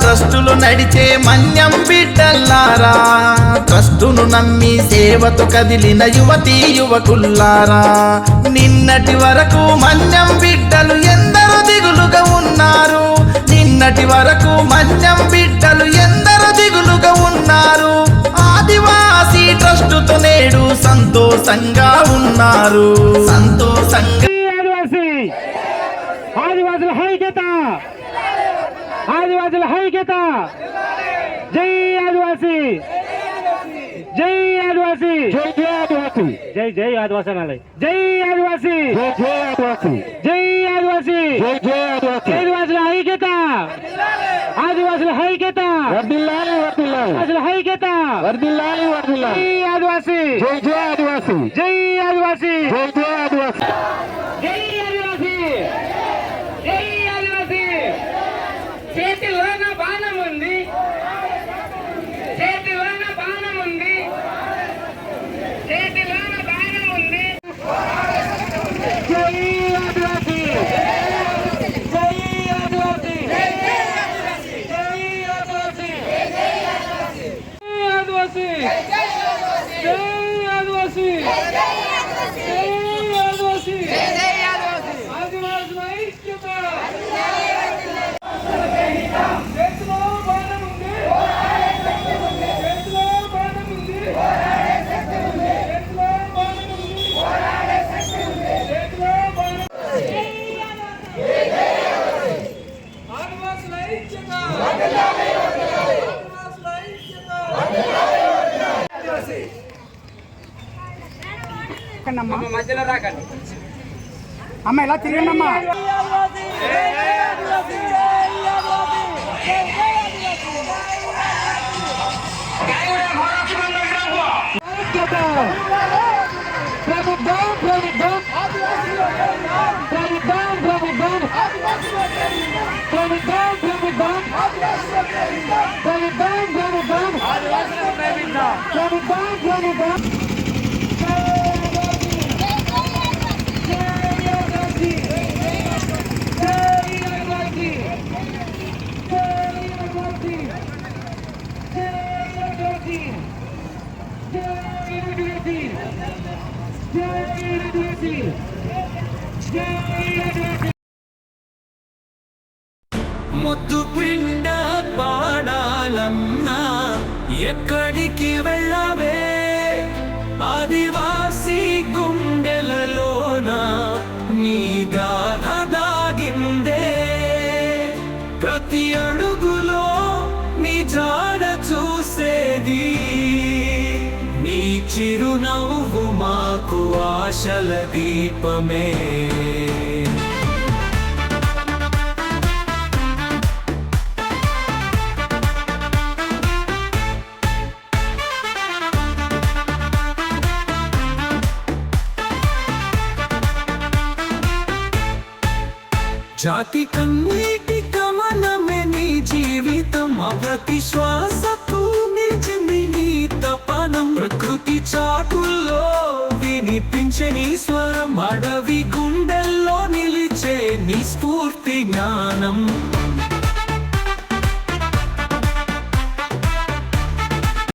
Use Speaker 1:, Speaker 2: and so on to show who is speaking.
Speaker 1: ట్రస్టులు నడిచే మన్యం బిడ్డల్లారా. ట్రస్టును నమ్మి సేవతో కదిలిన యువతీ యువకుల్లారా. నిన్నటి వరకు మన్యం బిడ్డలు ఎందరో దిగులుగా ఉన్నారు. నిన్నటి వరకు మన్యం బిడ్డలు ఎందరో దిగులుగా ఉన్నారు. ఆదివాసీ ట్రస్టుతో నేడు సంతోషంగా ఉన్నారు. సంతోషంగా
Speaker 2: ఆదివాసుల హైక్యత आदिवासीला ऐक्यता जय आदिवासी जय आदिवासी जय जय आदिवासी जय जय आदिवासी जय आदिवासी जय जय आदिवासी जय आदिवासी जय जय आदिवासी आदिवासीला ऐक्यता जय आदिवासी जय जय आदिवासी जय आदिवासी जय जय आदिवासी Felipe! మధ్యలో రాకండి.
Speaker 3: అమ్మ ఎలా తిరిగండి
Speaker 2: అమ్మా. ప్రభుత్వం ప్రభుత్వం ప్రభుత్వం ప్రభుత్వం ప్రభుత్వం ప్రభుత్వం ప్రభుత్వం முத்து
Speaker 4: பிண்ட பாடாலம் நான் ఎక్కడికి వెళ్ళవే? ఆదివాసి గుండెలలోన నీ గాథ దాగిందే. ప్రతి అడుగులో నీ జాడ చూసేది. నీ చిరునవ్వు మాకు ఆశల దీపమే. జాతి కన్నీటి కమనమే నీ జీవితం. ప్రతి శ్వాసకు నిలిచింది నీ తపనం. ప్రకృతి చాటుల్లో వినిపించే నీ స్వరం. అడవి గుండెల్లో నిలిచే నీ స్ఫూర్తి జ్ఞానం.